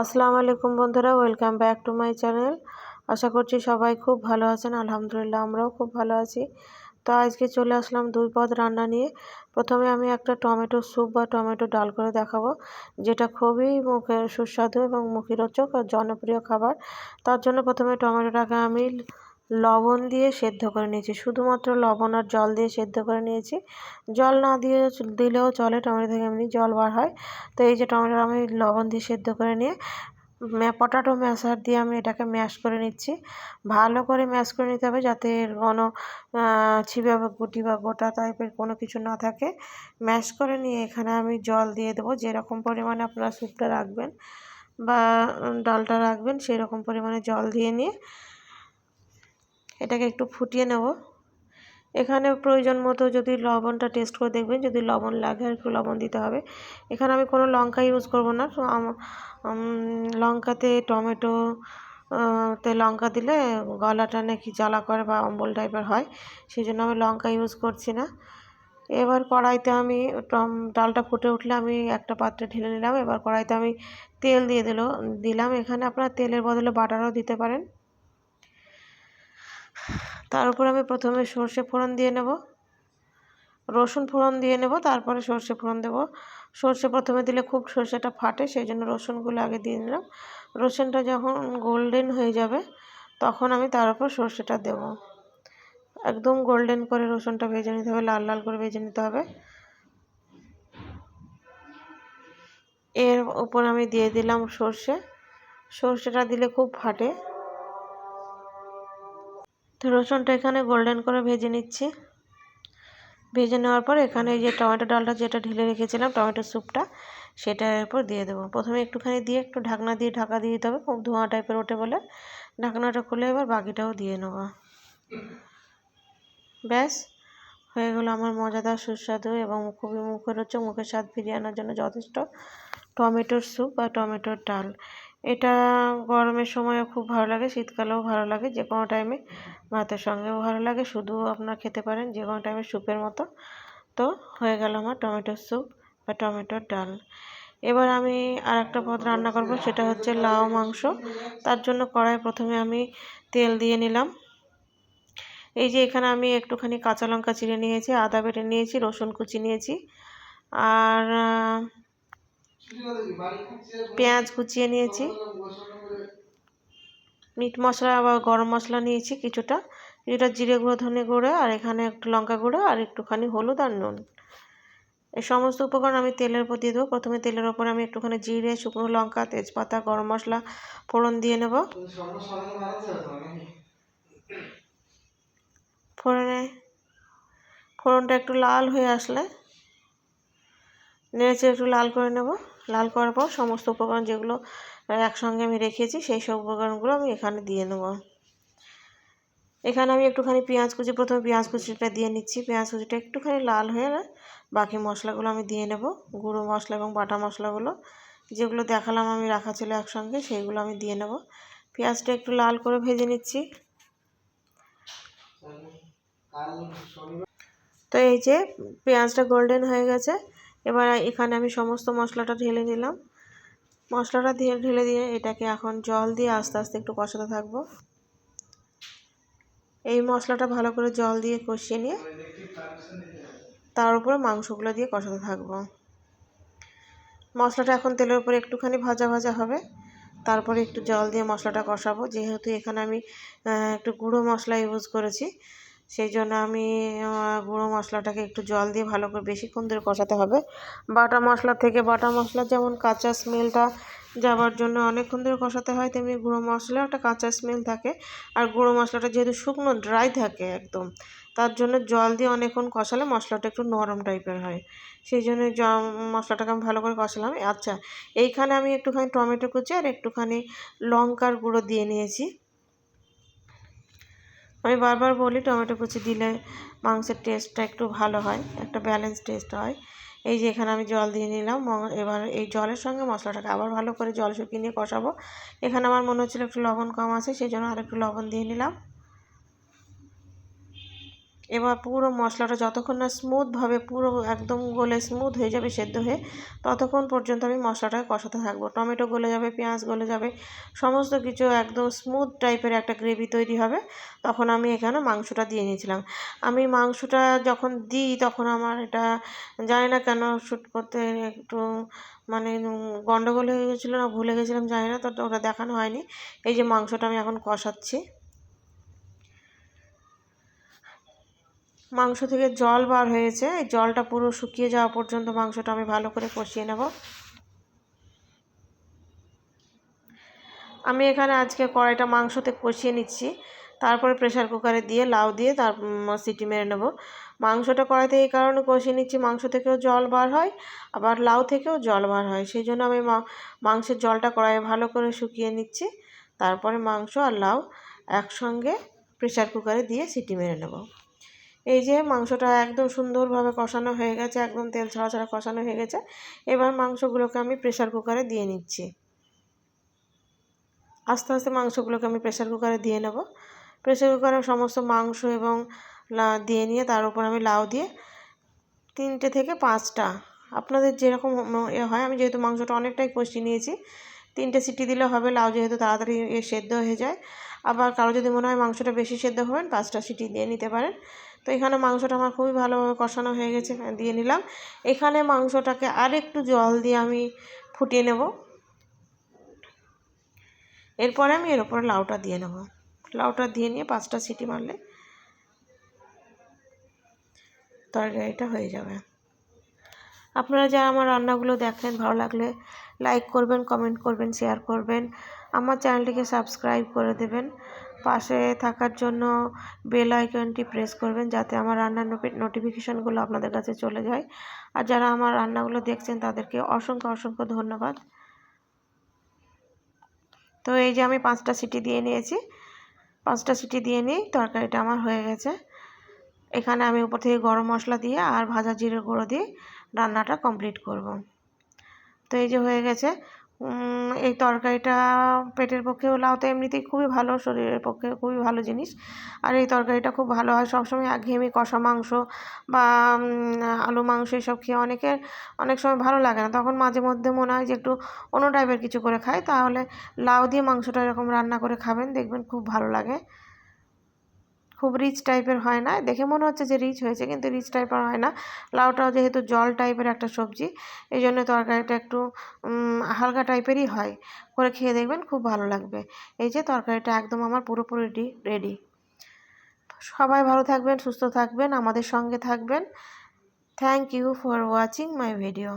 আসসালামু আলাইকুম বন্ধুরা, welcome back to my channel. আশা করছি সবাই খুব ভালো আছেন, আলহামদুলিল্লাহ আমরাও খুব ভালো আছি। তো আজকে চলে আসলাম দুই পদ রান্না নিয়ে। প্রথমে আমি একটা টমেটো স্যুপ বা টমেটো ডাল করে দেখাবো, যেটা খুবই মুখে সুস্বাদু এবং মুখিরোচক আর জনপ্রিয় খাবার। তার জন্য প্রথমে টমেটোটাকে আমি লবণ দিয়ে সেদ্ধ করে নিয়েছি। শুধুমাত্র লবণ আর জল দিয়ে সেদ্ধ করে নিয়েছি। জল না দিয়ে দিলেও চলে, টমেটো থেকে এমনি জল বার হয়। তো এই যে টমেটো আমি লবণ দিয়ে সেদ্ধ করে নিয়ে পটাটো ম্যাশার দিয়ে আমি এটাকে ম্যাশ করে নিচ্ছি। ভালো করে ম্যাশ করে নিতে হবে যাতে কোনো ছিবে বা গুটি বা গোটা টাইপের কোনো কিছু না থাকে। ম্যাশ করে নিয়ে এখানে আমি জল দিয়ে দেবো। যেরকম পরিমাণে আপনারা স্যুপটা রাখবেন বা ডালটা রাখবেন সেই রকম পরিমাণে জল দিয়ে নিয়ে এটাকে একটু ফুটিয়ে নেব। এখানে প্রয়োজন মতো যদি লবণটা টেস্ট করে দেখবেন, যদি লবণ লাগে আর একটু লবণ দিতে হবে। এখানে আমি কোনো লঙ্কা ইউজ করব না। লঙ্কাতে টমেটো তে লঙ্কা দিলে গলাটা নাকি জ্বালা করে বা অম্বল টাইপের হয়। সেই জন্য আমি লঙ্কা ইউজ করছি না। এবার কড়াইতে আমি টম, ডালটা ফুটে উঠলে আমি একটা পাত্রে ঢেলে নিলাম। এবার কড়াইতে আমি তেল দিয়ে দিল, দিলাম। এখানে আপনার তেলের বদলে বাটারও দিতে পারেন। তার উপর আমি প্রথমে সর্ষে ফোড়ন দিয়ে নেব। রসুন ফোড়ন দিয়ে নেব, তারপরে সর্ষে ফোড়ন দেবো। সর্ষে প্রথমে দিলে খুব সর্ষেটা ফাটে সেই জন্য রসুনগুলো আগে দিয়ে নিলাম। রসুনটা যখন গোল্ডেন হয়ে যাবে, তখন আমি তার উপর সর্ষেটা দেব। একদম গোল্ডেন করে রসুনটা ভেজে নিতে হবে, লাল লাল করে ভেজে নিতে হবে। এর উপর আমি দিয়ে দিলাম সর্ষে। সর্ষেটা দিলে খুব ফাটে। তো রসুনটা এখানে গোল্ডেন করে ভেজে নিচ্ছি। ভেজে নেওয়ার পর এখানে যে টমেটো ডালটা যেটা ঢেলে রেখেছিলাম, টমেটো স্যুপটা সেটার উপর দিয়ে দেবো। প্রথমে একটুখানি দিয়ে, একটু ঢাকনা দিয়ে ঢাকা দিয়ে দিতে হবে, খুব ধোঁয়া টাইপের ওঠে বলে। ঢাকনাটা খুলে এবার বাকিটাও দিয়ে নেব। ব্যাস, হয়ে গেলো আমার মজাদার সুস্বাদু এবং খুবই মুখের হচ্ছে মুখের স্বাদ ফিরিয়ে আনার জন্য যথেষ্ট টমেটোর স্যুপ বা টমেটোর ডাল। এটা গরমের সময়ও খুব ভালো লাগে, শীতকালেও ভালো লাগে, যে কোনো টাইমে ভাতের সঙ্গেও ভালো লাগে, শুধু আপনার খেতে পারেন যে কোনো টাইমে স্যুপের মতো। তো হয়ে গেল আমার টমেটোর স্যুপ বা টমেটোর ডাল। এবার আমি আর একটা পদ রান্না করব, সেটা হচ্ছে লাউ মাংস। তার জন্য কড়াই প্রথমে আমি তেল দিয়ে নিলাম। এই যে এখানে আমি একটুখানি কাঁচা লঙ্কা চিড়ে নিয়েছি, আদা বেটে নিয়েছি, রসুন কুচি নিয়েছি, আর পেঁয়াজ কুচিয়ে নিয়েছি। মিট মশলা বা গরম মশলা নিয়েছি কিছুটা। কিছুটা জিরে গুঁড়ো, ধনে গুঁড়ো আর এখানে একটু লঙ্কা গুঁড়ো আর একটুখানি হলুদ আর নুন। এই সমস্ত উপকরণ আমি তেলের উপর দিয়ে দেবো। প্রথমে তেলের ওপর আমি একটুখানি জিরে, শুকনো লঙ্কা, তেজপাতা, গরম মশলা, ফোড়ন দিয়ে নেব। ফোড়নে, ফোড়নটা একটু লাল হয়ে আসলে নেড়েচে একটু লাল করে নেব। লাল করার পর সমস্ত উপকরণ যেগুলো একসঙ্গে আমি রেখেছি, সেই সব উপকরণগুলো আমি এখানে দিয়ে নেব। এখানে আমি একটুখানি পেঁয়াজ কুচি, প্রথমে পেঁয়াজ কুচিটা দিয়ে নিচ্ছি। পেঁয়াজ কুচিটা একটুখানি লাল হয়ে বাকি মশলাগুলো আমি দিয়ে নেব। গুঁড়ো মশলা এবং বাটা মশলাগুলো যেগুলো দেখালাম আমি রাখা ছিল একসঙ্গে, সেইগুলো আমি দিয়ে নেব। পেঁয়াজটা একটু লাল করে ভেজে নিচ্ছি। তো এই যে পেঁয়াজটা গোল্ডেন হয়ে গেছে এবার এখানে আমি সমস্ত মশলাটা ঢেলে নিলাম। মশলাটা দিয়ে ঢেলে দিয়ে এটাকে এখন জল দিয়ে আস্তে আস্তে একটু কষাতে থাকব। এই মশলাটা ভালো করে জল দিয়ে কষিয়ে নিয়ে তার উপরে মাংসগুলো দিয়ে কষাতে থাকব। মশলাটা এখন তেলের উপরে একটুখানি ভাজা ভাজা হবে। তারপরে একটু জল দিয়ে মশলাটা কষাবো। যেহেতু এখানে আমি একটু গুঁড়ো মশলা ইউজ করেছি সেই জন্য আমি গুঁড়ো মশলাটাকে একটু জল দিয়ে ভালো করে বেশিক্ষণ ধরে কষাতে হবে। বাটা মশলা থেকে বাটা মশলা যেমন কাঁচা স্মেলটা যাওয়ার জন্য অনেকক্ষণ ধরে কষাতে হয়, তেমনি গুঁড়ো মশলা একটা কাঁচা স্মেল থাকে। আর গুঁড়ো মশলাটা যেহেতু শুকনো ড্রাই থাকে একদম, তার জন্য জল দিয়ে অনেকক্ষণ কষালে মশলাটা একটু নরম টাইপের হয়। সেই জন্য জ, মশলাটাকে আমি ভালো করে কষালাম। আচ্ছা এইখানে আমি একটুখানি টমেটো কুচি আর একটুখানি লঙ্কার গুঁড়ো দিয়ে নিয়েছি। আমি বারবার বলি টমেটো কুচি দিলে মাংসের টেস্টটা একটু ভালো হয়, একটা ব্যালেন্স টেস্ট হয়। এই যে এখানে আমি জল দিয়ে নিলাম এবার এই জলের সঙ্গে মশলাটাকে আবার ভালো করে জল শুকিয়ে নিয়ে কষাবো। এখানে আমার মনে হচ্ছিল একটু লবণ কম আছে, সেই জন্য আর একটু লবণ দিয়ে নিলাম। এবার পুরো মশলাটা যতক্ষণ না স্মুথভাবে পুরো একদম গলে স্মুথ হয়ে যাবে, সেদ্ধ হয়ে ততক্ষণ পর্যন্ত আমি মশলাটাকে কষাতে থাকব। টমেটো গলে যাবে, পেঁয়াজ গলে যাবে, সমস্ত কিছু একদম স্মুথ টাইপের একটা গ্রেভি তৈরি হবে, তখন আমি এখানে মাংসটা দিয়ে নিয়েছিলাম। আমি মাংসটা যখন দিই, তখন আমার এটা জানি না কেন শ্যুট করতে একটু মানে গন্ডগোল হয়ে গেছিল না, ভুলে গেছিলাম, জানি না, তো ওটা দেখানো হয়নি। এই যে মাংসটা আমি এখন কষাচ্ছি। মাংস থেকে জল বার হয়েছে। এই জলটা পুরো শুকিয়ে যাওয়া পর্যন্ত মাংসটা আমি ভালো করে কষিয়ে নেব। আমি এখানে আজকে কড়াইটা মাংসতে কষিয়ে নিচ্ছি। তারপরে প্রেশার কুকারে দিয়ে, লাউ দিয়ে তার সিটি মেরে নেব। মাংসটা কড়াইতে এই কারণে কষিয়ে নিচ্ছি, মাংস থেকেও জল বার হয়, আবার লাউ থেকেও জল বার হয়। সেই জন্য আমি মাংসের জলটা কড়াইয়ে ভালো করে শুকিয়ে নিচ্ছি। তারপরে মাংস আর লাউ একসঙ্গে প্রেশার কুকারে দিয়ে সিটি মেরে নেব। এই যে মাংসটা একদম সুন্দরভাবে কষানো হয়ে গেছে, একদম তেল ছাড়া ছাড়া কষানো হয়ে গেছে। এবার মাংসগুলোকে আমি প্রেশার কুকারে দিয়ে নিচ্ছি। আস্তে আস্তে মাংসগুলোকে আমি প্রেশার কুকারে দিয়ে নেব। প্রেশার কুকারে সমস্ত মাংস এবং দিয়ে নিয়ে তার উপর আমি লাউ দিয়ে তিনটে থেকে পাঁচটা, আপনাদের যেরকম এ হয়, আমি যেহেতু মাংসটা অনেকটাই কষিয়ে নিয়েছি, তিনটে সিটি দিলে হবে, লাউ যেহেতু তাড়াতাড়ি সেদ্ধ হয়ে যায়। আবার কারও যদি মনে হয় মাংসটা বেশি সেদ্ধ হবেন পাঁচটা সিটি দিয়ে নিতে পারেন। তো এখানে মাংসটা আমার খুবই ভালোভাবে কষানো হয়ে গেছে দিয়ে নিলাম। এখানে মাংসটাকে আর একটু জল দিয়ে আমি ফুটিয়ে নেব। এরপরে আমি এর উপরে লাউটা দিয়ে নেব। লাউটা দিয়ে নিয়ে পাঁচটা সিটি মারলে তরকারিটা হয়ে যাবে। আপনারা যারা আমার রান্নাগুলো দেখেন, ভালো লাগলে লাইক করবেন, কমেন্ট করবেন, শেয়ার করবেন। আমার চ্যানেলটিকে সাবস্ক্রাইব করে দেবেন। পাশে থাকার জন্য বেল আইকনটি প্রেস করবেন যাতে আমার রান্নার নোটিফিকেশানগুলো আপনাদের কাছে চলে যায়। আর যারা আমার রান্নাগুলো দেখছেন তাদেরকে অসংখ্য অসংখ্য ধন্যবাদ। তো এই যে আমি পাঁচটা সিটি দিয়ে নিয়েছি। পাঁচটা সিটি দিয়ে নিই তরকারিটা আমার হয়ে গেছে। এখানে আমি উপর থেকে গরম মশলা দিয়ে আর ভাজা জিরে গুঁড়ো দিয়ে রান্নাটা কমপ্লিট করব। তো এই যে হয়ে গেছে। এই তরকারিটা পেটের পক্ষেও, লাউ তো এমনিতেই খুবই ভালো, শরীরের পক্ষে খুবই ভালো জিনিস। আর এই তরকারিটা খুব ভালো হয়, সবসময় একঘেয়েমি কষা মাংস বা আলু মাংস এসব খেয়ে অনেকের অনেক সময় ভালো লাগে না। তখন মাঝে মধ্যে মনে হয় যে একটু অন্য টাইপের কিছু করে খাই, তাহলে লাউ দিয়ে মাংসটা এরকম রান্না করে খাবেন, দেখবেন খুব ভালো লাগে। খুব রিচ টাইপের হয় না। দেখে মনে হচ্ছে যে রিচ হয়েছে, কিন্তু রিচ টাইপের হয় না। লাউটাও যেহেতু জল টাইপের একটা সবজি, এই জন্য তরকারিটা একটু হালকা টাইপেরই হয়। করে খেয়ে দেখবেন খুব ভালো লাগবে। এই যে তরকারিটা একদম আমার পুরোপুরি রেডি রেডি সবাই ভালো থাকবেন, সুস্থ থাকবেন, আমাদের সঙ্গে থাকবেন। Thank you for watching my video